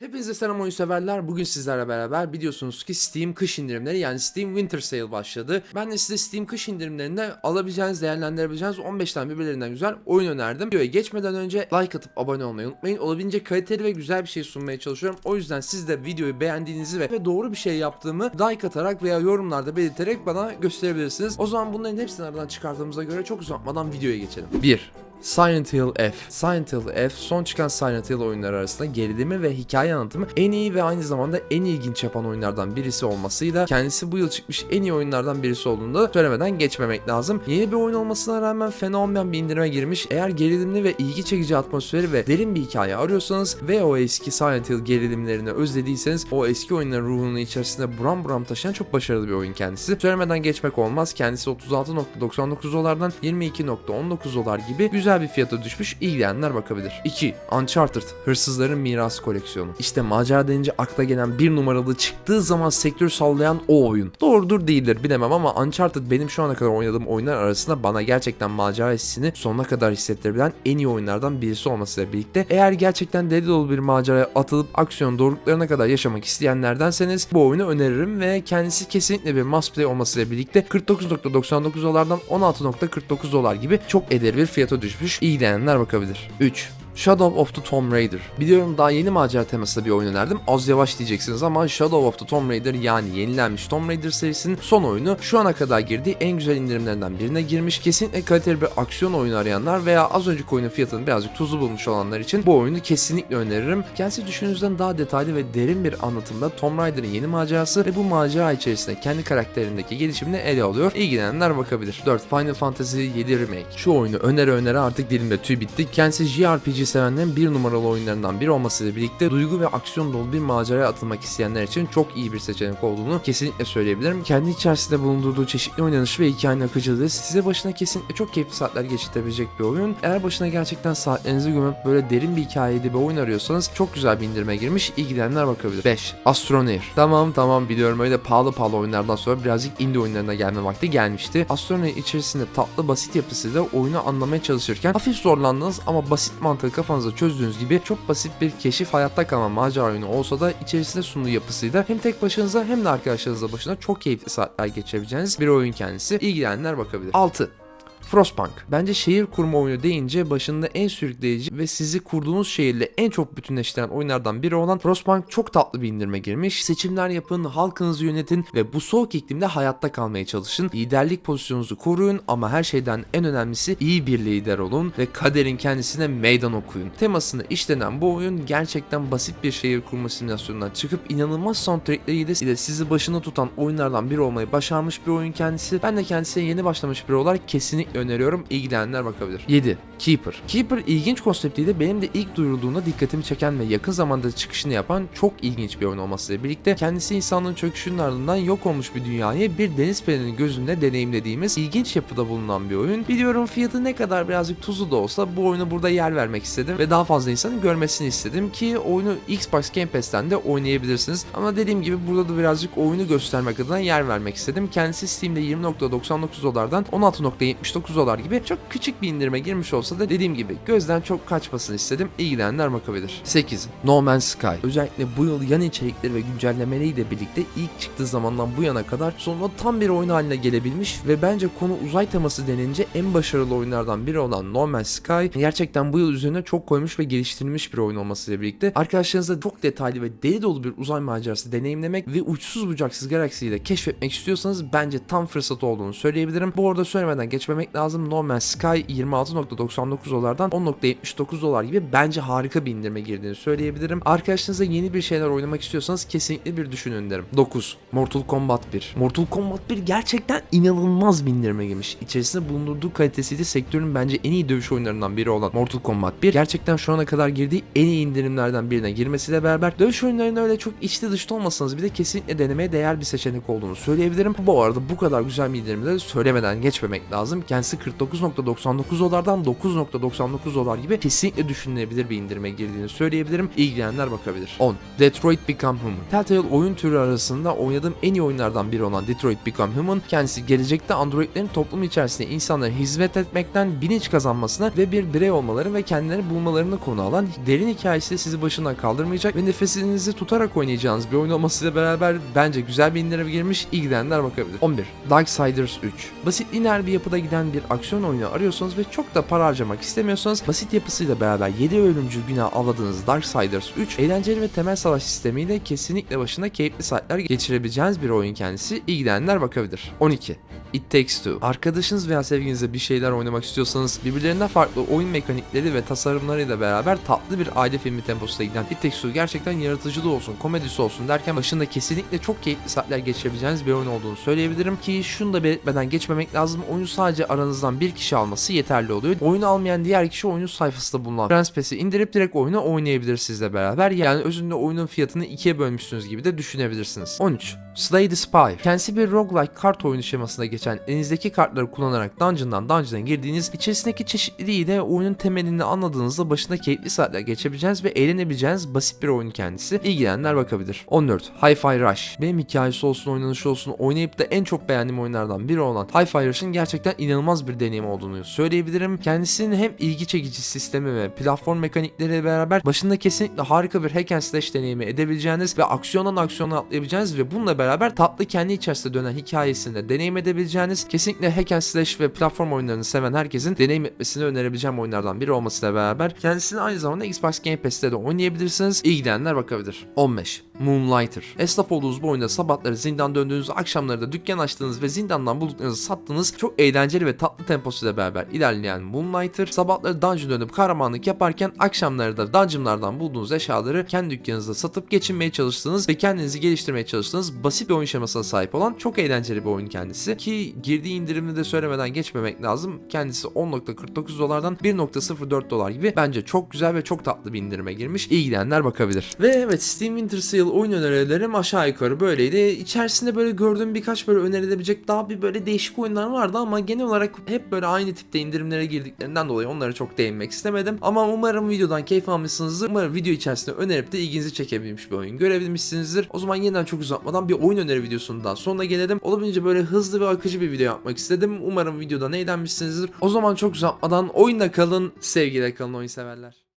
Hepinize selam oyun severler. Bugün sizlerle beraber biliyorsunuz ki Steam kış indirimleri yani Steam Winter Sale başladı. Ben de size Steam kış indirimlerinde alabileceğiniz, değerlendirebileceğiniz 15 tane birbirlerinden güzel oyun önerdim. Videoya geçmeden önce like atıp abone olmayı unutmayın. Olabildiğince kaliteli ve güzel bir şey sunmaya çalışıyorum. O yüzden siz de videoyu beğendiğinizi ve, doğru bir şey yaptığımı like atarak veya yorumlarda belirterek bana gösterebilirsiniz. O zaman bunların hepsini aradan çıkarttığımıza göre çok uzatmadan videoya geçelim. 1. Silent Hill F. Silent Hill F son çıkan Silent Hill oyunları arasında gerilimi ve hikaye anlatımı en iyi ve aynı zamanda en ilginç yapan oyunlardan birisi olmasıyla kendisi bu yıl çıkmış en iyi oyunlardan birisi olduğunu da söylemeden geçmemek lazım. Yeni bir oyun olmasına rağmen fena olmayan bir indirime girmiş. Eğer gerilimli ve ilgi çekici atmosferi ve derin bir hikaye arıyorsanız ve o eski Silent Hill gerilimlerini özlediyseniz o eski oyunların ruhunu içerisinde buram buram taşıyan çok başarılı bir oyun kendisi. Söylemeden geçmek olmaz. Kendisi 36.99 dolardan 22.19 dolar gibi güzel bir fiyata düşmüş. İlgilenenler bakabilir. 2. Uncharted Hırsızların Mirası Koleksiyonu. İşte macera denince akla gelen bir numaralı çıktığı zaman sektör sallayan o oyun. Doğrudur değildir bilemem ama Uncharted benim şu ana kadar oynadığım oyunlar arasında bana gerçekten macera hissini sonuna kadar hissettirebilen en iyi oyunlardan birisi olmasıyla birlikte eğer gerçekten deli dolu bir maceraya atılıp aksiyon doruklarına kadar yaşamak isteyenlerdenseniz bu oyunu öneririm ve kendisi kesinlikle bir must play olmasıyla birlikte 49.99 dolardan 16.49 dolar gibi çok ederi bir fiyata düşmüş. İlgilenenler bakabilir. 3. Shadow of the Tomb Raider. Biliyorum daha yeni macera temasında bir oyun önerdim. Az yavaş diyeceksiniz ama Shadow of the Tomb Raider yani yenilenmiş Tomb Raider serisinin son oyunu şu ana kadar girdiği en güzel indirimlerinden birine girmiş. Kesinlikle kaliteli bir aksiyon oyunu arayanlar veya az önceki oyunun fiyatını birazcık tuzlu bulmuş olanlar için bu oyunu kesinlikle öneririm. Kendisi düşündüğünüzden daha detaylı ve derin bir anlatımda Tomb Raider'ın yeni macerası ve bu macera içerisinde kendi karakterindeki gelişimini ele alıyor. İlgilenenler bakabilir. 4. Final Fantasy 7 Remake. Şu oyunu önere önere artık dilimde tüy bitti. Kendisi JRPG sevenlerin bir numaralı oyunlarından biri olmasıyla birlikte duygu ve aksiyon dolu bir maceraya atılmak isteyenler için çok iyi bir seçenek olduğunu kesinlikle söyleyebilirim. Kendi içerisinde bulundurduğu çeşitli oynanış ve hikayenin akıcılığı size başına kesinlikle çok keyifli saatler geçirtebilecek bir oyun. Eğer başına gerçekten saatlerinizi gömüp böyle derin bir hikayeli bir oyun arıyorsanız çok güzel bir indirime girmiş. İlgilenenler bakabilir. 5. Astroneer. Tamam tamam biliyorum öyle pahalı pahalı oyunlardan sonra birazcık indie oyunlarına gelme vakti gelmişti. Astroneer içerisinde tatlı basit yapısıyla oyunu anlamaya çalışırken hafif zorlandınız ama basit mantığı kafanızda çözdüğünüz gibi çok basit bir keşif hayatta kalma macera oyunu olsa da içerisinde sunduğu yapısıyla hem tek başınıza hem de arkadaşlarınızla başına çok keyifli saatler geçirebileceğiniz bir oyun kendisi. İlgilenenler bakabilir. 6. Frostpunk. Bence şehir kurma oyunu deyince başında en sürükleyici ve sizi kurduğunuz şehirle en çok bütünleştiren oyunlardan biri olan Frostpunk çok tatlı bir indirime girmiş. Seçimler yapın, halkınızı yönetin ve bu soğuk iklimde hayatta kalmaya çalışın. Liderlik pozisyonunuzu koruyun ama her şeyden en önemlisi iyi bir lider olun ve kaderin kendisine meydan okuyun. Temasını işlenen bu oyun gerçekten basit bir şehir kurma simülasyonundan çıkıp inanılmaz soundtrackleriyle ile sizi başına tutan oyunlardan biri olmayı başarmış bir oyun kendisi. Ben de kendisine yeni başlamış biri olarak kesinlikle öneriyorum. İlgilenenler bakabilir. 7. Keeper. Keeper ilginç konseptiyle benim de ilk duyurulduğunda dikkatimi çeken ve yakın zamanda çıkışını yapan çok ilginç bir oyun olmasıyla birlikte kendisi insanlığın çöküşünün ardından yok olmuş bir dünyayı bir deniz fenerinin gözünde deneyimlediğimiz ilginç yapıda bulunan bir oyun. Biliyorum fiyatı ne kadar birazcık tuzlu da olsa bu oyunu burada yer vermek istedim ve daha fazla insanın görmesini istedim ki oyunu Xbox Game Pass'ten de oynayabilirsiniz. Ama dediğim gibi burada da birazcık oyunu göstermek adına yer vermek istedim. Kendisi Steam'de 20.99 dolardan 16.79 dolar gibi çok küçük bir indirime girmiş olsa da dediğim gibi gözden çok kaçmasını istedim. İlgilenenler bakabilir. 8. No Man's Sky. Özellikle bu yıl yan içerikleri ve güncellemeleriyle birlikte ilk çıktığı zamandan bu yana kadar sonunda tam bir oyun haline gelebilmiş ve bence konu uzay teması denince en başarılı oyunlardan biri olan No Man's Sky gerçekten bu yıl üzerine çok koymuş ve geliştirilmiş bir oyun olmasıyla birlikte arkadaşlarınızla çok detaylı ve deli dolu bir uzay macerası deneyimlemek ve uçsuz bucaksız galaksiyi de keşfetmek istiyorsanız bence tam fırsat olduğunu söyleyebilirim. Bu arada söylemeden geçmemek lazım. No Man's Sky 26.99 dolardan 10.79 dolar gibi bence harika bir indirime girdiğini söyleyebilirim. Arkadaşlarınızla yeni bir şeyler oynamak istiyorsanız kesinlikle bir düşünün derim. 9. Mortal Kombat 1. Mortal Kombat 1 gerçekten inanılmaz bir indirime girmiş. İçerisinde bulundurduğu kalitesiyle sektörün bence en iyi dövüş oyunlarından biri olan Mortal Kombat 1 gerçekten şu ana kadar girdiği en iyi indirimlerden birine girmesiyle beraber dövüş oyunlarına öyle çok içli dışta olmasanız bir de kesinlikle denemeye değer bir seçenek olduğunu söyleyebilirim. Bu arada bu kadar güzel bir indirimde de söylemeden geçmemek lazım. Kendisi kendisi 49.99 dolardan 9.99 dolar gibi kesinlikle düşünülebilir bir indirime girdiğini söyleyebilirim. İlgilenenler bakabilir. 10. Detroit Become Human. Telltale oyun türü arasında oynadığım en iyi oyunlardan biri olan Detroit Become Human kendisi gelecekte androidlerin toplum içerisinde insanlara hizmet etmekten bilinç kazanmasına ve bir birey olmaları ve kendilerini bulmalarını konu alan derin hikayesi sizi başından kaldırmayacak ve nefesinizi tutarak oynayacağınız bir oyun olmasıyla beraber bence güzel bir indirime girmiş ilgilenenler bakabilir. 11. Darksiders 3. Basit lineer bir yapıda giden bir aksiyon oyunu arıyorsanız ve çok da para harcamak istemiyorsanız basit yapısıyla beraber 7 ölümcül günah avladığınız Darksiders 3 eğlenceli ve temel savaş sistemiyle kesinlikle başına keyifli saatler geçirebileceğiniz bir oyun kendisi ilgilenenler bakabilir. 12. It Takes Two. Arkadaşınız veya sevgilinizle bir şeyler oynamak istiyorsanız birbirlerinden farklı oyun mekanikleri ve tasarımlarıyla beraber tatlı bir aile filmi temposuna giden It Takes Two gerçekten yaratıcılığı olsun, komedisi olsun derken başında kesinlikle çok keyifli saatler geçirebileceğiniz bir oyun olduğunu söyleyebilirim ki şunu da belirtmeden geçmemek lazım. Oyunu sadece aranızdan bir kişi alması yeterli oluyor. Oyunu almayan diğer kişi oyunun sayfasında bulunan Friends indirip direkt oyunu oynayabilir sizle beraber. Yani özünde oyunun fiyatını ikiye bölmüşsünüz gibi de düşünebilirsiniz. 13. Slay the Spire. Kendisi bir roguelike kart oyunu şemasına geçen elinizdeki kartları kullanarak dungeon'dan dungeon'a girdiğiniz içerisindeki çeşitliliğiyle oyunun temelini anladığınızda başında keyifli saatler geçebileceğiniz ve eğlenebileceğiniz basit bir oyun kendisi. İlgilenenler bakabilir. 14. Hi-Fi Rush. Benim hikayesi olsun, oynanışı olsun, oynayıp da en çok beğendiğim oyunlardan biri olan Hi-Fi Rush'ın gerçekten inanılmaz bir deneyim olduğunu söyleyebilirim. Kendisinin hem ilgi çekici sistemi ve platform mekanikleriyle beraber başında kesinlikle harika bir hack and slash deneyimi edebileceğiniz ve aksiyondan aksiyona atlayabileceğiniz ve bununla beraber tatlı kendi içerisinde dönen hikayesini de deneyim edebileceğiniz kesinlikle hack and slash ve platform oyunlarını seven herkesin deneyim etmesini önerebileceğim oyunlardan biri olmasıyla beraber kendisini aynı zamanda Xbox Game Pass'te de oynayabilirsiniz. İlgilenenler bakabilir. 15. Moonlighter. Esnaf olduğunuz bu oyunda sabahları zindan döndüğünüz, akşamları da dükkan açtığınız ve zindandan bulduklarınızı sattığınız çok eğlenceli ve tatlı temposuyla beraber ilerleyen Moonlighter, sabahları dungeon dönüp kahramanlık yaparken akşamları da dungeonlardan bulduğunuz eşyaları kendi dükkanınızda satıp geçinmeye çalıştığınız ve kendinizi geliştirmeye çalıştığınız basit bir oyun şemasına sahip olan çok eğlenceli bir oyun kendisi. Ki girdiği indirimini de söylemeden geçmemek lazım. Kendisi 10.49 dolardan 1.04 dolar gibi bence çok güzel ve çok tatlı bir indirime girmiş. İlgilenenler bakabilir. Ve evet Steam Winter Sale oyun önerilerim aşağı yukarı böyleydi. İçerisinde böyle gördüğüm birkaç böyle önerilebilecek daha bir böyle değişik oyunlar vardı ama genel olarak hep böyle aynı tipte indirimlere girdiklerinden dolayı onlara çok değinmek istemedim. Ama umarım videodan keyif almışsınızdır. Umarım video içerisinde önerip de ilginizi çekebilmiş bir oyun görebilmişsinizdir. O zaman yeniden çok uzatmadan bir oyun öneri videosundan sonuna gelelim. Olabildiğince böyle hızlı ve akıcı bir video yapmak istedim. Umarım videodan eğlenmişsinizdir. O zaman çok uzatmadan oyunda kalın, sevgiyle kalın oyun severler.